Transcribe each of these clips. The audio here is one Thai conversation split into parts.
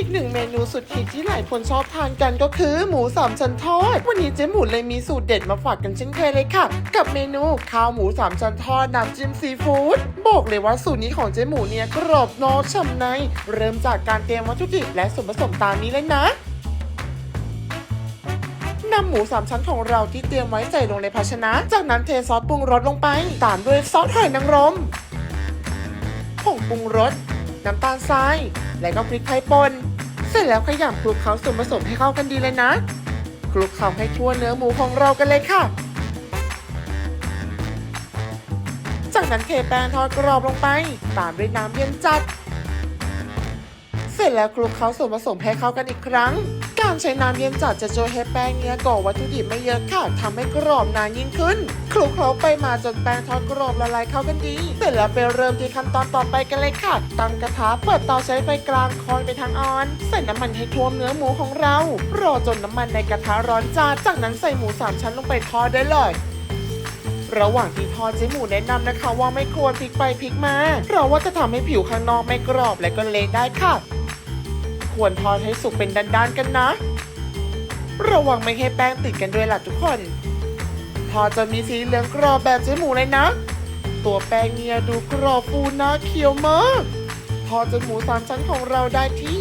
อีกหนึ่งเมนูสุดฮิตที่หลายคนชอบทานกันก็คือ หมูสามชั้นทอด วันนี้เจ๊หมูเลยมีสูตรเด็ดมาฝากกันเช่นเคยเลยค่ะ กับเมนูข้าวหมูสามชั้นทอดน้ำจิ้มซีฟู้ดบอกเลยว่าสูตรนี้ของเจ๊หมูเนี่ยกรอบนอกฉ่ำใน เริ่มจากการเตรียมวัตถุดิบและส่วนผสมตามนี้เลยนะนำหมูสามชั้นของเราที่เตรียมไว้ใส่ลงในภาชนะ จากนั้นเทซอสปรุงรสลงไป ตามด้วยซอสหอยนางรมผงปรุงรส น้ำตาลทราย และก็พริกไทยป่น เสร็จแล้วขยำคลุกเคล้าส่วนผสมให้เข้ากันดีเลยนะ คลุกเคล้าให้ทั่วเนื้อหมูของเรากันเลยค่ะ จากนั้นเทแป้งทอดกรอบลงไป ตามด้วยน้ำเย็นจัด เสร็จแล้วคลุกเคล้าส่วนผสมให้เข้ากันอีกครั้ง การใช้น้ำเย็นจัดจะช่วยให้แป้งเนื้อก่อวัตถุดิบไม่เยอะค่ะทำให้กรอบนานยิ่งขึ้นคลุกเคล้าไปมาจนแป้งทอดกรอบละลายเข้ากันดีเสร็จแล้วไปเริ่มที่ขั้นตอนต่อไปกันเลยค่ะ ตั้งกระทะเปิดเตาใช้ไฟกลางคอยไปทางออนใส่น้ำมันให้ท่วมเนื้อหมูของเรา รอจนน้ำมันในกระทะร้อนจัดจากนั้นใส่หมูสามชั้นลงไปทอดได้เลยระหว่างที่ทอดเจ๊หมูแนะนำนะคะ ว่าไม่ควรพลิกไปพลิกมาเพราะว่าจะทำให้ผิวข้างนอกไม่กรอบและก็เละได้ค่ะ ควรทอดให้สุกเป็นด้านๆกันนะ ระวังไม่ให้แป้งติดกันด้วยล่ะทุกคน ทอดจนมีสีเหลืองกรอบแบบเจ๊หมูเลยนะ ตัวแป้งเนี่ยดูกรอบฟูน่าเคี้ยวมากทอดจนหมูสามชั้นของเราได้ที่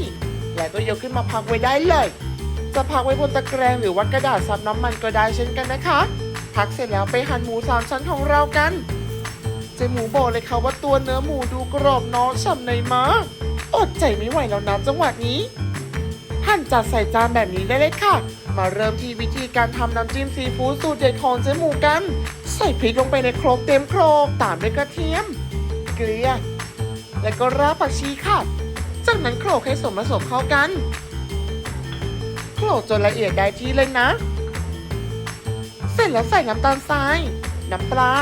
และก็ยกขึ้นมาพักไว้ได้เลย จะพักไว้บนตะแกรงหรือว่ากระดาษซับน้ำมันก็ได้เช่นกันนะคะ พักเสร็จแล้วไปหั่นหมูสามชั้นของเรากัน เจหมูบอกเลยค่ะว่าตัวเนื้อหมูดูกรอบน้องฉ่ำในมาก อดใจไม่ไหวแล้วนะจังหวะนี้หั่นจัดใส่จานแบบนี้ได้เลยค่ะ มาเริ่มที่วิธีการทำน้ำจิ้มซีฟู้ดสูตรเด็ดของเจ๊หมูกัน ใส่พริกลงไปในโครกเต็มโครกตามด้วยกระเทียม เกลือ และก็รากผักชีค่ะ จากนั้นโขลกให้ส่วนผสมเข้ากันโขลกจนละเอียดได้ที่เลยนะ เสร็จแล้วใส่น้ำตาลทราย น้ำปลา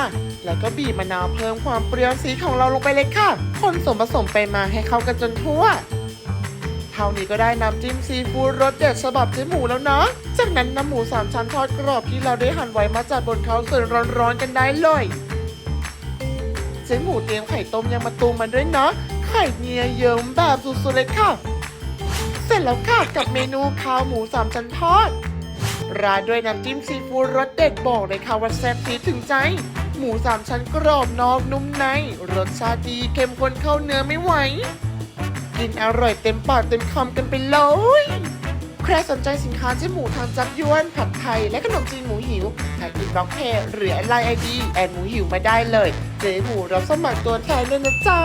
แล้วก็บีบมะนาวเพิ่มความเปรี้ยวสีของเราลงไปเลยค่ะ คนส่วนผสมไปมาให้เข้ากันจนทั่ว เท่านี้ก็ได้น้ำจิ้มซีฟู้ดรสเด็ดฉบับเจ๊หมูแล้วนะ จากนั้นน้ำหมูสามชั้นทอดกรอบที่เราได้หั่นไว้มาจัดบนเขาวสวยร้อนๆกันได้เลยเจ๊หมูเตรียมไข่ต้มยางมะตูมมาด้วยนะไข่เนียเยิ้มแบบสุดๆเลยค่ะ เสร็จแล้วค่ะกับเมนูข้าวหมูสามชั้นทอดราดด้วยน้ำจิ้มซีฟู้ดรสเด็ดบอกเลยค่ะว่าแซ่บทีถึงใจ หมูสามชั้นกรอบนอกนุ่มใน รสชาติดีเข้มข้นเข้าเนื้อไม่ไหว กินอร่อยเต็มปากเต็มคำกันไปเลย ใครสนใจสินค้าเจ๊หมูทางจับยวน ผัดไทย และขนมจีนหมูหิวทางอินบ็อกเพจหรือไลน์ไอดีแอนหมูหิวมาได้เลย เจ๊หมูรับสมัครตัวแทนเลยนะจ๊ะ